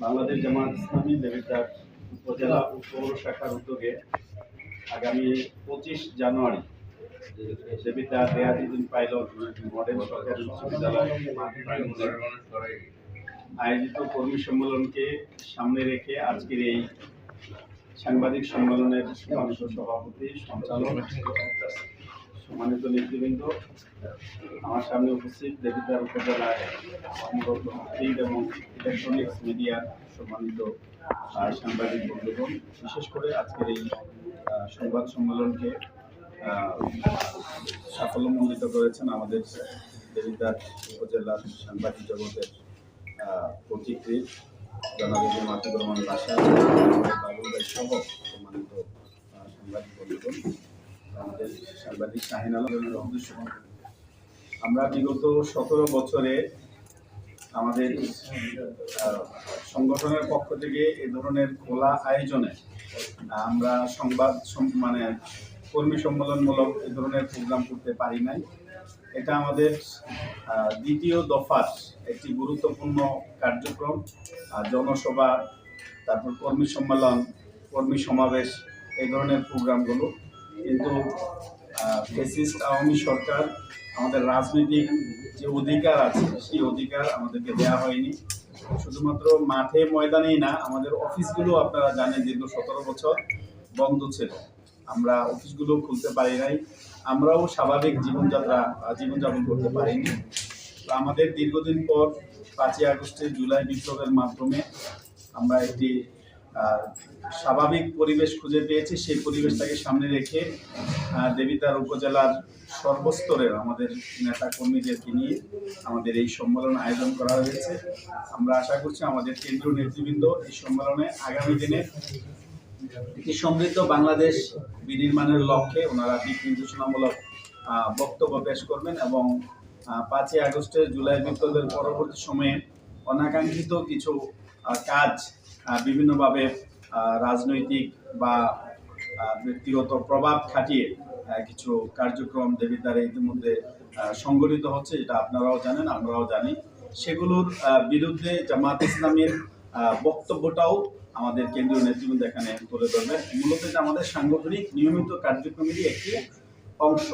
বাংলাদেশ জামাত ইসলামী উপজেলা পৌর শাখার উদ্যোগে আগামী পঁচিশ জানুয়ারি মডেল সরকারি উচ্চ বিদ্যালয় মাঠ প্রাঙ্গণে আয়োজিত কর্মী সম্মেলনকে সামনে রেখে আজকের এই সাংবাদিক সম্মেলনের সভাপতি সঞ্চালক। সম্মানিত নেতৃবৃন্দ আমার সামনে উপস্থিত দেবিদ্বার মূলত প্রিন্ট এবং ইলেকট্রনিক্স মিডিয়ার সম্মানিত সাংবাদিক বন্ধুগণ। বিশেষ করে আজকের এই সংবাদ সম্মেলনকে সাফল্যমণ্ডিত করেছেন আমাদের দেবিদ্বার উপজেলার সাংবাদিক জগতের আহ, পথিকৃৎ জনাবেদি মাতুর রহমান বাসা বাবুল সহ সম্মানিত সাংবাদিক বন্ধুগণ। আমাদের সাংবাদিক শাহিন আলমের উদ্দেশ্য আমরা বিগত সতেরো বছরে আমাদের সংগঠনের পক্ষ থেকে এ ধরনের খোলা আয়োজনে আমরা সংবাদ মানে কর্মী সম্মেলনমূলক এ ধরনের প্রোগ্রাম করতে পারি নাই। এটা আমাদের দ্বিতীয় দফার একটি গুরুত্বপূর্ণ কার্যক্রম। জনসভা, তারপর কর্মী সম্মেলন, কর্মী সমাবেশ এই ধরনের প্রোগ্রামগুলো কিন্তু ফেসিস্ট আওয়ামী সরকার আমাদের রাজনৈতিক যে অধিকার আছে, সেই অধিকার আমাদেরকে দেওয়া হয়নি। শুধুমাত্র মাঠে ময়দানেই না, আমাদের অফিসগুলো আপনারা জানেন দীর্ঘ সতেরো বছর বন্ধ ছিল। আমরা অফিসগুলো খুলতে পারি নাই। আমরাও স্বাভাবিক জীবনযাত্রা জীবনযাপন করতে পারিনি। আমাদের দীর্ঘদিন পর পাঁচই আগস্টে জুলাই বিপ্লবের মাধ্যমে আমরা একটি স্বাভাবিক পরিবেশ খুঁজে পেয়েছে। সেই পরিবেশটাকে সামনে রেখে দেবিদ্বার উপজেলার সর্বস্তরের আমাদের নেতা কর্মীদেরকে নিয়ে আমাদের এই সম্মেলন আয়োজন করা হয়েছে। আমরা আশা করছি আমাদের কেন্দ্রীয় নেতৃবৃন্দ এই সম্মেলনে আগামী দিনে একটি সমৃদ্ধ বাংলাদেশ বিনির্মাণের লক্ষ্যে ওনারা দিক নির্দেশনামূলক বক্তব্য পেশ করবেন এবং পাঁচই আগস্টের জুলাই বিপ্লবের পরবর্তী সময়ে অনাকাঙ্ক্ষিত কিছু কাজ বিভিন্নভাবে রাজনৈতিক বা ব্যক্তিগত প্রভাব খাটিয়ে কিছু কার্যক্রম দেবিদ্বারে ইতিমধ্যে সংগঠিত হচ্ছে, এটা আপনারাও জানেন, আমরাও জানি। সেগুলোর বিরুদ্ধে জামাত ইসলামের বক্তব্যটাও আমাদের কেন্দ্রীয় নেতৃবৃন্দ এখানে তুলে ধরবে মূলত আমাদের সাংগঠনিক, নিয়মিত কার্যক্রমেরই একটি অংশ।